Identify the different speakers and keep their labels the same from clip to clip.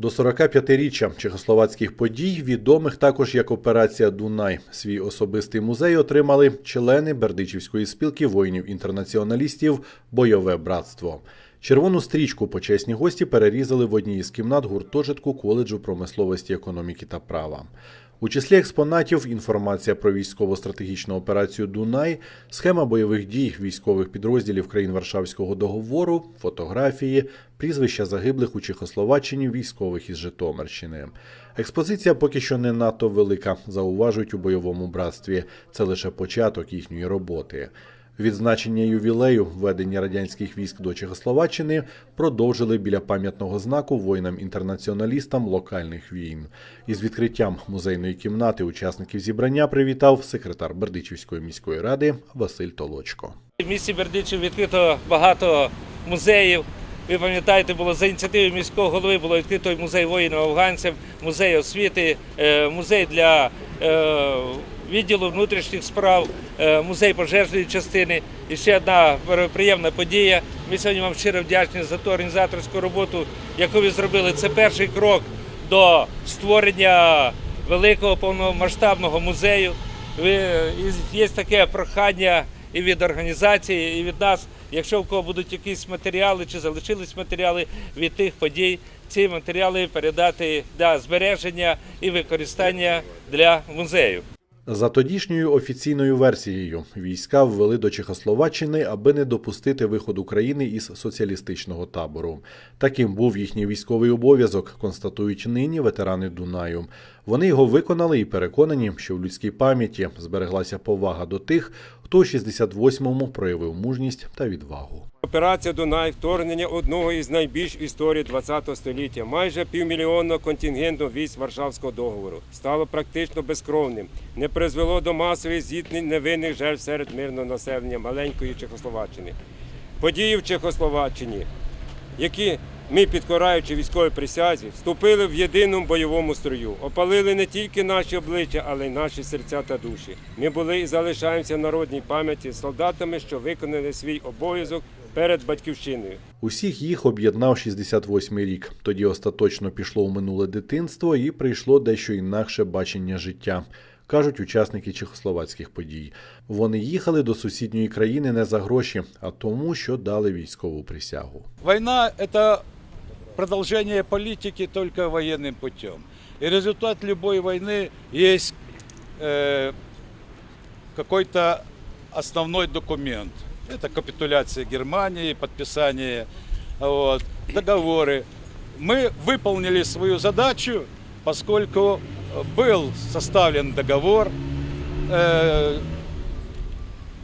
Speaker 1: До 45-річчя чехословацьких подій, відомих також як операція Дунай. Свій особистий музей отримали члени Бердичівської спілки воїнів-інтернаціоналістів Бойове братство. Червону стрічку почесні гості перерізали в одній із кімнат гуртожитку коледжу промисловості, економіки та права. У числі експонатів інформація про військово-стратегічну операцію Дунай, схема бойових дій військових підрозділів країн Варшавського договору, фотографії, прізвища загиблих у Чехословаччині військових із Житомирщини. Експозиція поки що не надто велика, зауважують у бойовому братстві. Це лише початок їхньої роботи. Відзначення ювілею введення радянських військ до Чехословаччини продовжили біля пам'ятного знаку воїнам-інтернаціоналістам локальних війн. Із відкриттям музейної кімнати учасників зібрання привітав секретар Бердичівської міської ради Василь Толочко.
Speaker 2: В місті Бердичів відкрито багато музеїв. Ви пам'ятаєте, було за ініціативи міського голови було відкрито музей воїнів афганців, музей освіти, е, музей для е, відділу внутрішніх справ, е, музей пожежної частини. І ще одна приємна подія. Ми сьогодні вам щиро вдячні за ту організаторську роботу, яку ви зробили. Це перший крок до створення великого повномасштабного музею. Ви є таке прохання і від організації, і від нас. Якщо в кого будуть якісь матеріали чи залишились матеріали від тих подій, ці матеріали передати для збереження і використання для музею.
Speaker 1: За тодішньою офіційною версією, війська ввели до Чехословаччини, аби не допустити виход України із соціалістичного табору. Таким був їхній військовий обов'язок, констатують нині ветерани Дунаю. Вони його виконали і переконані, що в людській пам'яті збереглася повага до тих, хто у 68-му проявив мужність та відвагу.
Speaker 3: Операція Дунай вторгнення одного із найбільш в історії ХХ століття, майже півмільйонного контингенту військ Варшавського договору, стало практично безкровним, не призвело до масових зіткнень невинних жертв серед мирного населення маленької Чехословаччини. Події в Чехословаччині, які ми, підкораючи військовій присязі, вступили в єдиному бойовому строю, опалили не тільки наші обличчя, але й наші серця та душі. Ми були і залишаємося в народній пам'яті солдатами, що виконали свій обов'язок перед батьківщиною.
Speaker 1: Усіх їх об'єднав 68-й рік. Тоді остаточно пішло у минуле дитинство і прийшло дещо інакше бачення життя. Кажуть учасники чехословацьких подій. Вони їхали до сусідньої країни не за гроші, а тому, що дали військову присягу.
Speaker 4: Война – это продолжение политики только военным путем. И результат любой войны есть э, какой-то основной документ. Это капитуляция Германии, подписание вот, договоры. Мы выполнили свою задачу, поскольку был составлен договор. Э,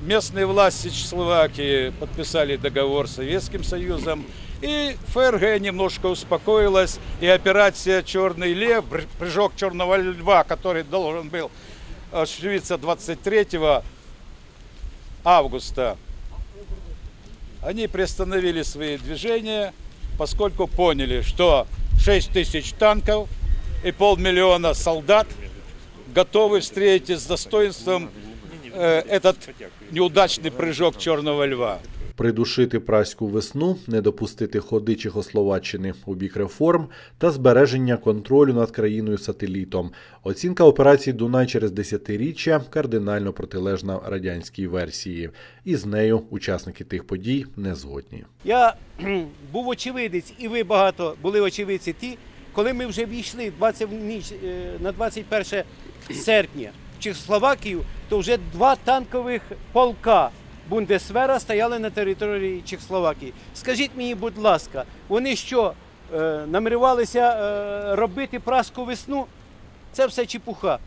Speaker 4: местные власти Чехословакии подписали договор с Советским Союзом. И ФРГ немножко успокоилась. И операция «Черный лев», пр- прыжок черного льва, который должен был осуществиться 23 августа, они приостановили свои движения, поскольку поняли, что 6 тысяч танков и полмиллиона солдат готовы встретить с достоинством э, этот неудачный прыжок черного льва.
Speaker 1: Придушити праську весну, не допустити ходи Чехословаччини у бік реформ та збереження контролю над країною сателітом. Оцінка операції Дунай через десятиріччя кардинально протилежна радянській версії, і з нею учасники тих подій не згодні.
Speaker 5: Я кхм, був очевидець, і ви багато були очевидці ті, коли ми вже війшли 20 в ніч е, на 21 серпня в Чехословакію, то вже два танкових полка Бундесвера стояли на території Чехословакії. Скажіть мені, будь ласка, вони що, е, намірювалися е, робити праску весну? Це все чепуха.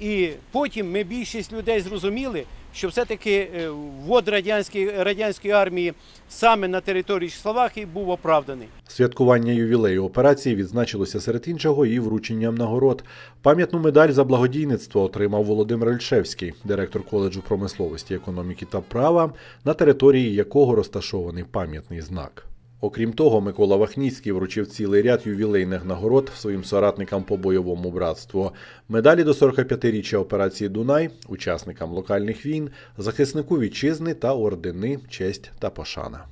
Speaker 5: І потім ми більшість людей зрозуміли, що все-таки е, ввод радянської, радянської армії саме на території Словакії був оправданий.
Speaker 1: Святкування ювілею операції відзначилося серед іншого і врученням нагород. Пам'ятну медаль за благодійництво отримав Володимир Ільшевський, директор коледжу промисловості, економіки та права, на території якого розташований пам'ятний знак. Окрім того, Микола Вахніцький вручив цілий ряд ювілейних нагород своїм соратникам по бойовому братству. Медалі до 45-річчя операції Дунай, учасникам локальних війн, захиснику вітчизни та ордени, честь та пошана.